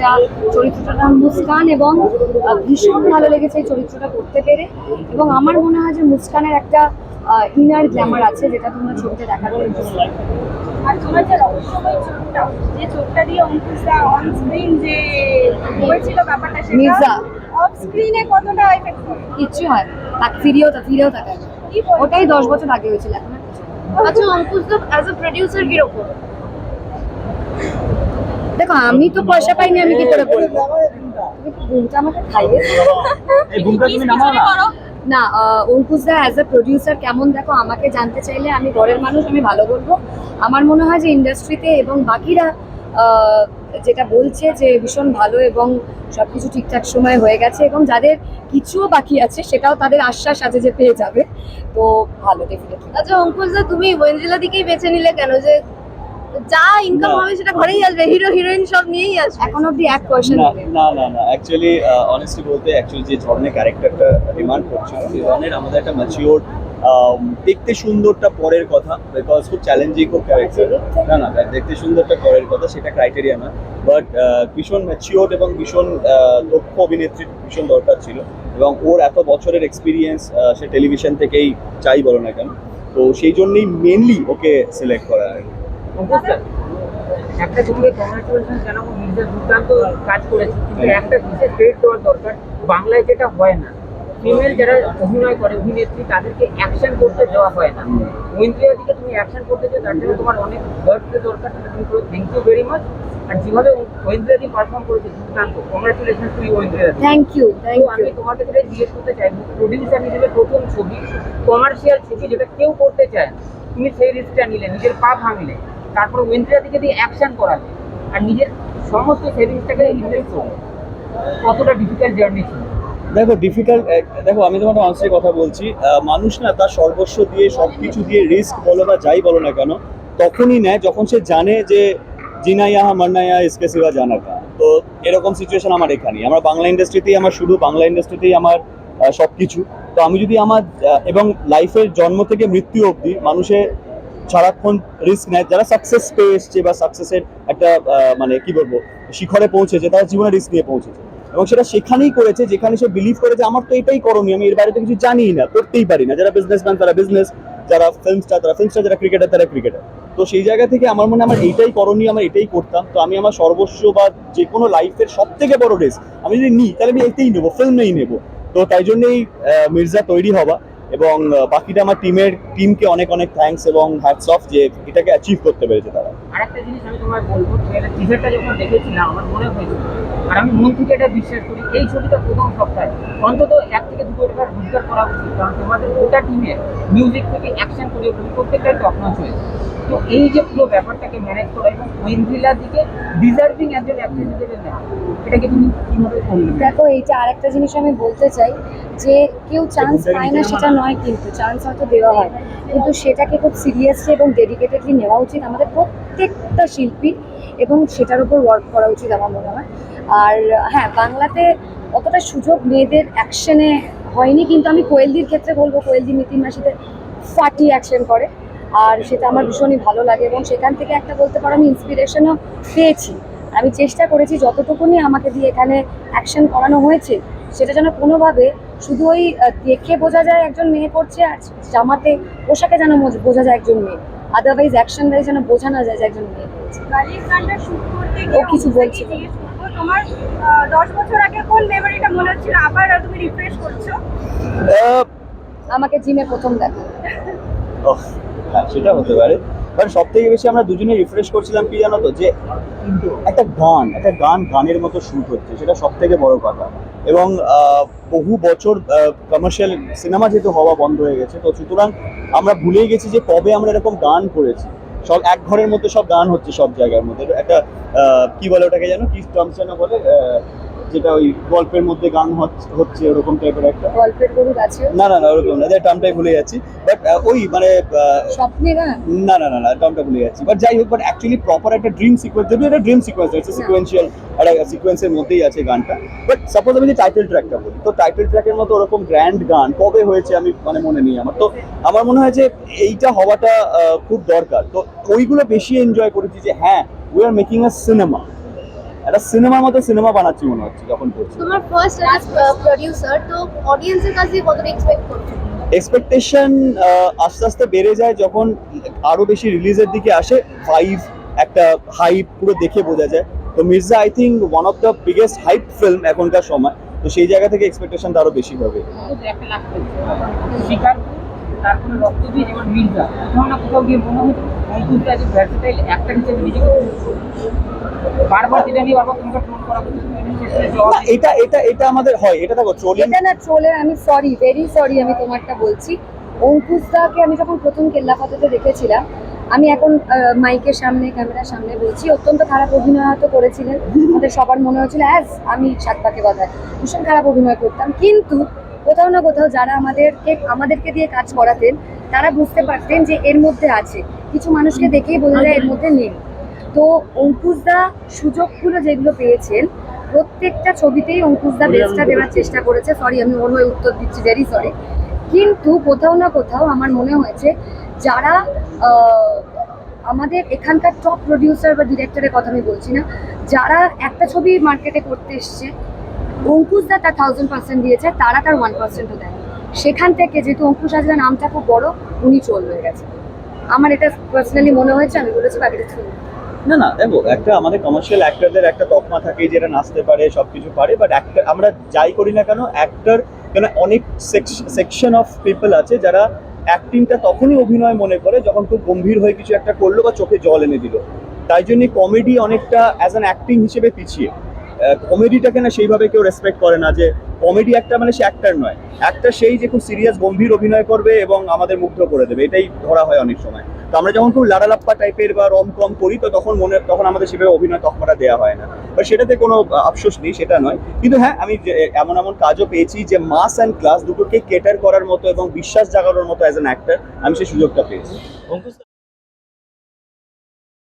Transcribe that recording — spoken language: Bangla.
এটা চরিত্রটার নাম মুস্কান এবং ভীষণ ভালো লেগেছে এই চরিত্রটা করতে পেরে। এবং আমার মনে হয় যে মুস্কানের একটা ইনার গ্ল্যামার আছে যেটা তোমরা ছবিতে দেখার পরে আর তোমার যে রহস্যময় চোখটা যে চোখটা দিয়ে অঙ্কুশটা অন স্ক্রিন যে হয়েছিল ব্যাপারটা সেটা অফ স্ক্রিনে কতটা এফেক্ট করে কিচ্ছু হয় তাকে ফিরেও তা ফিরেও থাকে ওটাই দশ বছর আগে হয়েছিল এখন আচ্ছা অঙ্কুশ অ্যাজ এ প্রোডিউসার কীরকম? দেখো আমি তো পয়সা পাইনি আমি কি করে বলব ঘুমটা আমাকে খাইয়ে এই ঘুমটা তুমি নামাও না? না অঙ্কুশ দা অ্যাজ এ প্রডিউসার কেমন দেখো আমাকে জানতে চাইলে আমি ঘরের মানুষ আমি ভালো বলব। আমার মনে হয় যে ইন্ডাস্ট্রিতে এবং বাকিরা যেটা বলছে যে ভীষণ ভালো এবং সবকিছু ঠিকঠাক সময় হয়ে গেছে এবং যাদের কিছুও বাকি আছে সেটাও তাদের আশ্বাস আছে যে পেয়ে যাবে। তো ভালো ডেফিনেটলি আচ্ছা অঙ্কুশ দা তুমি ওয়েন্দ্রিলা দিকেই বেছে নিলে কেন? যে যা ইনকাম হবে সেটা ঘরেই আসবে হিরো হিরোইন সব নিয়েই আসবে। এখন অব্দি এক পয়সা না না না না অ্যাকচুয়ালি অনেস্টলি বলতে অ্যাকচুয়ালি যে ধরনের ক্যারেক্টারটা ডিমান্ড করছিল সেই ধরনের আমাদের একটা ম্যাচিওর দেখতে সুন্দরটা পরের কথা বিকজ খুব চ্যালেঞ্জিং খুব ক্যারেক্টার না না দেখতে সুন্দরটা পরের কথা সেটা ক্রাইটেরিয়া না। বাট ভীষণ ম্যাচিওর এবং ভীষণ আহ, দক্ষ অভিনেত্রীর ভীষণ দরকার ছিল। এবং ওর এত বছরের এক্সপিরিয়েন্স সে টেলিভিশন থেকেই চাই বলো না কেন। তো সেই জন্যই মেনলি ওকে সিলেক্ট করা আর কি। অঙ্কুশ স্যার, একটা কংগ্রেচুলেশন জানাব মির্জা দুর্দান্ত কাজ করেছে কিন্তু একটা বিশেষ ক্রেডিট দেওয়ার দরকার বাংলায় যেটা হয় না ফিমেল যারা অভিনয় করে অভিনেত্রী তাদেরকে অ্যাকশন করতে দেওয়া হয় না। ঐন্দ্রিয়া দিকে তুমি অ্যাকশন করতে চাও তার জন্য তোমার অনেক গার্ডসের দরকার সেটা তুমি করো। থ্যাংক ইউ ভেরি মাচ আর যেভাবে পারফর্ম করেছে দুর্দান্ত। কংগ্রেচুলেশন টু ইউ ঐন্দ্রিয়া দি। থ্যাংক ইউ থ্যাংক আমি ইউ তোমাকে যেটা জিজ্ঞেস করতে চাইব প্রডিউসার হিসেবে প্রথম ছবি কমার্শিয়াল ছবি যেটা কেউ করতে চায় না তুমি সেই রিস্কটা নিলে নিজের পা ভাঙলে তারপর ওয়েন্দ্রিয়া থেকে দিয়ে অ্যাকশন করালে আর নিজের সমস্ত সেভিংসটাকে ইনভেস্ট করলে কতটা ডিফিকাল্ট জার্নি ছিল। দেখো ডিফিকাল্ট দেখো আমি তোমাকে অনস্টলি কথা বলছি মানুষ না তার সর্বস্ব দিয়ে সবকিছু দিয়ে রিস্ক বলো বা যাই বলো না কেন তখনই নেয় যখন সে জানে যে জিনা ইহা মারনা ইহা ইসকে সিবা জানা তো এরকম সিচুয়েশন আমার এখানেই। আমার বাংলা ইন্ডাস্ট্রিতেই আমার শুরু বাংলা ইন্ডাস্ট্রিতেই আমার আহ, সবকিছু। তো আমি যদি আমার এবং লাইফের জন্ম থেকে মৃত্যু অবধি মানুষের সারাক্ষণ রিস্ক নেয়। যারা সাকসেস পেয়ে এসছে বা সাকসেসের একটা মানে কি বলব, শিখরে পৌঁছেছে, তারা জীবনে রিস্ক নিয়ে পৌঁছেছে। এবং সেটা সেখানেই করেছে যেখানে সে বিলিভ করে যে আমার তো এটাই করণীয়, আমি এর বাইরে তো কিছু জানিই না, করতেই পারি না। যারা বিজনেসম্যান তারা বিজনেস যারা ফিল্ম স্টার তারা ফিল্ম স্টার যারা ক্রিকেটার তারা ক্রিকেটার তো সেই জায়গা থেকে আমার মনে আমার এইটাই করণীয়, আমার এটাই করতাম। তো আমি আমার সর্বস্ব বা যে কোনো লাইফের সব থেকে বড় রেস আমি যদি নিই, তাহলে আমি এতেই নেব ফিল্মেই নেব। তো তাই জন্যই মির্জা তৈরি হওয়া। এবং বাকিটা আমার টিমের টিমকে অনেক অনেক থ্যাঙ্কস এবং হ্যাটস অফ যে এটাকে অ্যাচিভ করতে পেরেছে তারা। আর একটা জিনিস আমি তোমায় বলব ট্রেলার টিজারটা যখন দেখেছিলাম আমার মনে হয়েছিল আর আমি মন থেকে এটা বিশ্বাস করি এই ছবিটা প্রথম সপ্তাহে। অন্তত এক থেকে দুটো টাকার রোজগার করা উচিত কারণ তোমাদের গোটা টিমের মিউজিক থেকে অ্যাকশন কোরিওগ্রাফি প্রত্যেকটাই নচ হয়েছে তো এই যে পুরো ব্যাপারটাকে ম্যানেজ করা এবং ঐন্দ্রিলার দিকে ডিজার্ভিং একজন অ্যাক্টর হিসেবে নেওয়া এটাকে তুমি কীভাবে দেখো এইটা আরেকটা জিনিস আমি বলতে চাই যে কেউ চান্স পায় না সেটা নয় কিন্তু চান্স হয়তো দেওয়া হয়। কিন্তু সেটাকে খুব সিরিয়াসলি এবং ডেডিকেটেডলি নেওয়া উচিত আমাদের প্রত্যেকটা শিল্পীর এবং সেটার উপর ওয়ার্ক করা উচিত আমার মনে হয়। আর হ্যাঁ বাংলাতে অতটা সুযোগ মেয়েদের অ্যাকশনে হয়নি, কিন্তু আমি কোয়েলদির ক্ষেত্রে বলব, কোয়েলদি নীতিন মাসিতে ফাটি অ্যাকশন করে। আর সেটা আমার ভীষণই ভালো লাগে এবং সেখান থেকে একটা বলতে পারো আমি ইন্সপিরেশনও পেয়েছি। আমি চেষ্টা করেছি যতটুকুনি আমাকে দিয়ে এখানে অ্যাকশন করানো হয়েছে, সেটা যেন কোনোভাবে শুধু ওই দেখে বোঝা যায় একজন মেয়ে করছে আর জামাতে পোশাকে যেন বোঝা যায় একজন মেয়ে। আদারওয়াইজ অ্যাকশন ওয়াইজ যেন বোঝা না যায় যে একজন মেয়ে করছে। বালির গানটা শুট করতে ও কিছু তোমার দশ বছর আগে কোন মেমোরিটা মনে হচ্ছিল? আবার তুমি রিফ্রেশ করছ? আমাকে জিমে প্রথম দেখা। হ্যাঁ সেটা হতে পারে। বাট সব থেকে বেশি আমরা দুজনে রিফ্রেশ করছিলাম কি জানো তো? যে একটা গান একটা গান গানের মতো শুট হচ্ছে সেটা সব থেকে বড় কথা। এবং বহু বছর কমার্শিয়াল সিনেমা যেহেতু হওয়া বন্ধ হয়ে গেছে, তো সুতরাং আমরা ভুলেই গেছি যে কবে আমরা এরকম গান করেছি। সব এক ঘরের মধ্যে সব গান হচ্ছে সব জায়গার মধ্যে। একটা কি বলে ওটাকে যেন? কি টার্মস যেন বলে যেটা ওই গল্পের মধ্যে গান হচ্ছে- ওরকম টাইপের একটা। গল্পের গরু গাছে? না না না ওরকম না টার্মটাই ভুলে যাচ্ছি। বাট ওই মানে স্বপ্নে গান? না না না না টার্মটা ভুলে যাচ্ছি। বাট যাই হোক বাট অ্যাকচুয়ালি প্রপার একটা ড্রিম সিকোয়েন্স যদি একটা ড্রিম সিকোয়েন্স আছে সিকোয়েন্সিয়াল একটা সিকোয়েন্সের মধ্যেই আছে গানটা। বাট সাপোজ আমি যে টাইটেল ট্র্যাকটা বলি তো টাইটেল ট্র্যাকের মতো ওরকম গ্র্যান্ড গান কবে হয়েছে আমি মানে মনে নেই আমার। তো আমার মনে হয় যে এইটা হওয়াটা খুব দরকার। তো ওইগুলো বেশি এনজয় করেছি যে হ্যাঁ we are making a cinema একটা সিনেমার মতো সিনেমা বানাচ্ছি মনে হচ্ছে যখন করছি। তোমার ফার্স্ট প্রডিউসার তো অডিয়েন্সের কাছে কতটা এক্সপেক্ট করছ এক্সপেকটেশন আস্তে আস্তে বেড়ে যায় যখন আরও বেশি রিলিজের দিকে আসে ফাইভ একটা হাইপ পুরো দেখে বোঝা যায়। তো Mirza I think one of the biggest hype film এখনকার সময়। তো সেই জায়গা থেকে এক্সপেকটেশন আরও বেশি হবে। একটা তারপরে রক্তবীর এবং মির্জা। কোথাও না কোথাও গিয়ে মনে হতো অঙ্কুশ অ্যাক্টর হিসেবে নিজেকে বারবার যেটা নিয়ে বারবার তোমাকে ফোন করা হচ্ছে। তুমি এমনি জবাব না, এটা এটা এটা আমাদের হয় এটা দেখো ট্রোলিং এটা না ট্রোলের আমি সরি ভেরি সরি আমি তোমারটা বলছি। অঙ্কুশ দাকে আমি যখন প্রথম কেল্লাপাতাতে দেখেছিলাম আমি এখন মাইকের সামনে ক্যামেরার সামনে বলছি অত্যন্ত খারাপ অভিনয় হয়তো করেছিলেন। আমাদের সবার মনে হয়েছিল অ্যাজ আমি সাত পাকে বাধায় ভীষণ খারাপ অভিনয় করতাম। কিন্তু কোথাও না কোথাও যারা আমাদেরকে আমাদেরকে দিয়ে কাজ করাতেন তারা বুঝতে পারতেন যে এর মধ্যে আছে। কিছু মানুষকে দেখেই বোঝা যায় এর মধ্যে নেই। তো অঙ্কুশদা সুযোগগুলো যেগুলো পেয়েছেন প্রত্যেকটা ছবিতেই অঙ্কুশদা বেস্টটা দেওয়ার চেষ্টা করেছে। সরি আমি ওর হয়ে উত্তর দিচ্ছি ভেরি সরি কিন্তু কোথাও না কোথাও আমার মনে হয়েছে যারা আমাদের এখানকার টপ প্রডিউসার বা ডিরেক্টরের কথা আমি বলছি না যারা একটা ছবি মার্কেটে করতে এসছে অঙ্কুশদা তার থাউজেন্ড পার্সেন্ট দিয়েছে তারা তার ওয়ান পার্সেন্টও দেয়। সেখান থেকে যেহেতু অঙ্কুশ হাজরা নামটা খুব বড় উনি চল হয়ে গেছে। আমার এটা পার্সোনালি মনে হয়েছে আমি বলেছি বাকিটা ছবি। না না, দেখো, একটা আমাদের কমার্শিয়াল অ্যাক্টরদের একটা তকমা থাকে যেটা নাচতে পারে, সবকিছু পারে বাট অ্যাক্টর আমরা যাই করি না কেন অ্যাক্টর কেন অনেক সেকশন অফ পিপল আছে যারা অ্যাক্টিংটা তখনই অভিনয় মনে করে যখন খুব গম্ভীর হয়ে কিছু একটা করল বা চোখে জল এনে দিল। তাই জন্য কমেডি অনেকটা অ্যাজ অ্যান অ্যাক্টিং হিসেবে পিছিয়ে। কমেডিটাকে না সেইভাবে কেউ রেসপেক্ট করে না যে কমেডি একটা মানে সে অ্যাক্টার নয়। একটা সেই যে খুব সিরিয়াস গম্ভীর অভিনয় করবে এবং আমাদের মুগ্ধ করে দেবে, এটাই ধরা হয় অনেক সময়। তো আমরা যখন খুব লাড়ালাপ্পা টাইপের বা রম কম করি, তো তখন মনে, তখন আমাদের সেভাবে অভিনয় তখমাটা দেওয়া হয় না। বা সেটাতে কোনো আফসোস নেই, সেটা নয়। কিন্তু হ্যাঁ আমি এমন এমন কাজও পেয়েছি যে মাস অ্যান্ড ক্লাস দুটোকে কেটার করার মতো এবং বিশ্বাস জাগানোর মতো অ্যাজ অ্যান অ্যাক্টার আমি সেই সুযোগটা পেয়েছি।